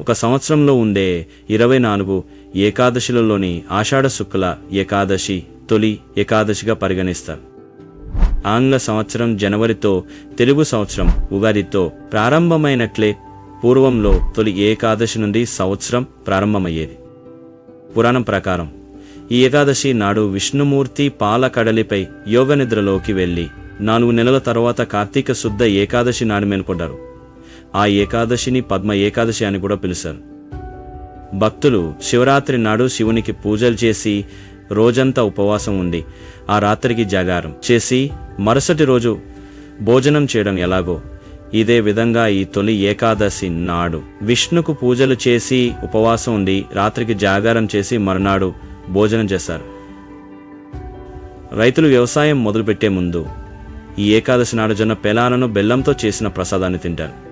ఒక సంవత్సరంలో ఉండే ఇరవై నాలుగు ఏకాదశిలలోని ఆషాఢ శుక్ల ఏకాదశి తొలి ఏకాదశిగా పరిగణిస్తారు. ఆంగ్ల సంవత్సరం జనవరితో తెలుగు సంవత్సరం ఉగాదితో ప్రారంభమైనట్లే పూర్వంలో తొలి ఏకాదశి నుండి సంవత్సరం ప్రారంభమయ్యేది. పురాణం ప్రకారం ఈ ఏకాదశి నాడు విష్ణుమూర్తి పాలకడలిపై యోగ నిద్రలోకి వెళ్ళి నాలుగు నెలల తర్వాత కార్తీక శుద్ధ ఏకాదశి నాడు మేల్కొంటారు. ఆ ఏకాదశిని పద్మ ఏకాదశి అని కూడా పిలుస్తారు. భక్తులు శివరాత్రి నాడు శివునికి పూజలు చేసి రోజంతా ఉపవాసం ఉండి ఆ రాత్రికి జాగారం చేసి మరుసటి రోజు భోజనం చేయడం ఎలాగో ఇదే విధంగా ఈ తొలి ఏకాదశి నాడు విష్ణుకు పూజలు చేసి ఉపవాసం ఉండి రాత్రికి జాగారం చేసి మరునాడు భోజనం చేస్తారు. రైతులు వ్యవసాయం మొదలుపెట్టే ముందు ఈ ఏకాదశి నాడు జొన్న పెలాలను బెల్లంతో చేసిన ప్రసాదాన్ని తింటారు.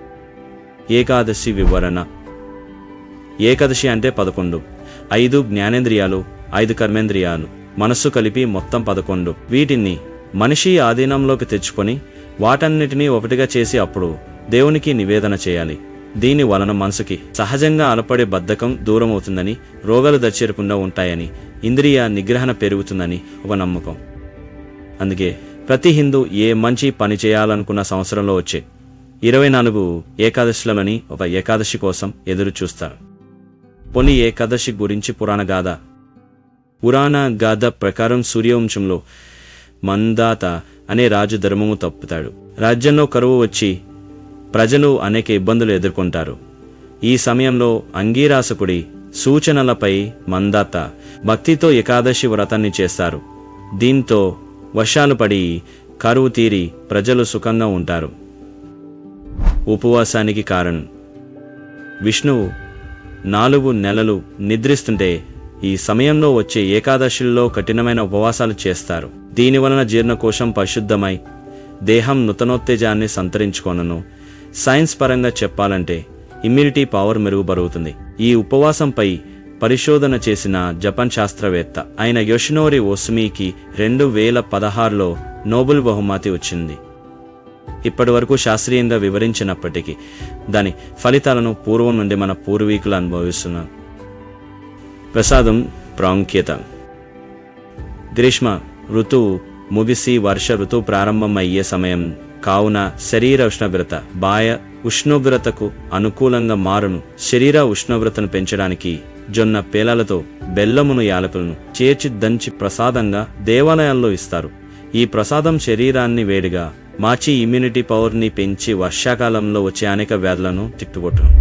ఏకాదశి వివరణ. ఏకాదశి అంటే పదకొండు. ఐదు జ్ఞానేంద్రియాలు ఐదు కర్మేంద్రియాలు. మనస్సు కలిపి మొత్తం పదకొండు. వీటిని మనిషి ఆధీనంలోకి తెచ్చుకొని వాటన్నిటినీ ఒకటిగా చేసి అప్పుడు దేవునికి నివేదన చేయాలి. దీని వలన మనసుకి సహజంగా అలపడే బద్ధకం దూరం అవుతుందని రోగాలు దచ్చేరకుండా ఉంటాయని ఇంద్రియ నిగ్రహణ పెరుగుతుందని ఒక నమ్మకం. అందుకే ప్రతి హిందూ ఏ మంచి పని చేయాలనుకున్న సంవత్సరంలో వచ్చే ఇరవై నాలుగు ఏకాదశులమని ఒక ఏకాదశి కోసం ఎదురు చూస్తారు పొని ఏకాదశి గురించి పురాణ గాథ? పురాణ గాథ ప్రకారం సూర్యవంశంలో మందాత అనే రాజు ధర్మము తప్పుతాడు. రాజ్యంలో కరువు వచ్చి ప్రజలు అనేక ఇబ్బందులు ఎదుర్కొంటారు. ఈ సమయంలో అంగీరాసకుడి సూచనలపై మందాత భక్తితో ఏకాదశి వ్రతాన్ని చేస్తారు. దీంతో వర్షాలు పడి కరువు తీరి ప్రజలు సుఖంగా ఉంటారు. ఉపవాసానికి కారణం. విష్ణువు నాలుగు నెలలు నిద్రిస్తుంటే ఈ సమయంలో వచ్చే ఏకాదశుల్లో కఠినమైన ఉపవాసాలు చేస్తారు. దీని వలన జీర్ణకోశం పరిశుద్ధమై దేహం నూతనోత్తేజాన్ని సంతరించుకొనను. సైన్స్ పరంగా చెప్పాలంటే ఇమ్యూనిటీ పవర్ మెరుగుపరుగుతుంది ఈ ఉపవాసంపై పరిశోధన చేసిన జపాన్ శాస్త్రవేత్త అయిన యోషినోరి ఓస్మీకి రెండు వేల పదహారులో నోబెల్ బహుమతి వచ్చింది. ఇప్పటి వరకు శాస్త్రీయంగా వివరించినప్పటికీ దాని ఫలితాలను పూర్వం నుండి మన పూర్వీకులు అనుభవిస్తున్నారు. ప్రసాదం ప్రాముఖ్యత. గ్రీష్మ ఋతువు ముగిసి వర్ష ఋతువు ప్రారంభం అయ్యే సమయం కావున శరీర ఉష్ణోగ్రత బాయ ఉష్ణోగ్రతకు అనుకూలంగా మారును. శరీర ఉష్ణోగ్రతను పెంచడానికి జొన్న పేలాలతో బెల్లమును యాలకులను చేర్చి దంచి ప్రసాదంగా దేవాలయాల్లో ఇస్తారు. ఈ ప్రసాదం శరీరాన్ని వేడిగా మార్చి ఇమ్యూనిటీ పవర్ని పెంచి వర్షాకాలంలో వచ్చే అనేక వ్యాధులను తిట్టుబొట్టాం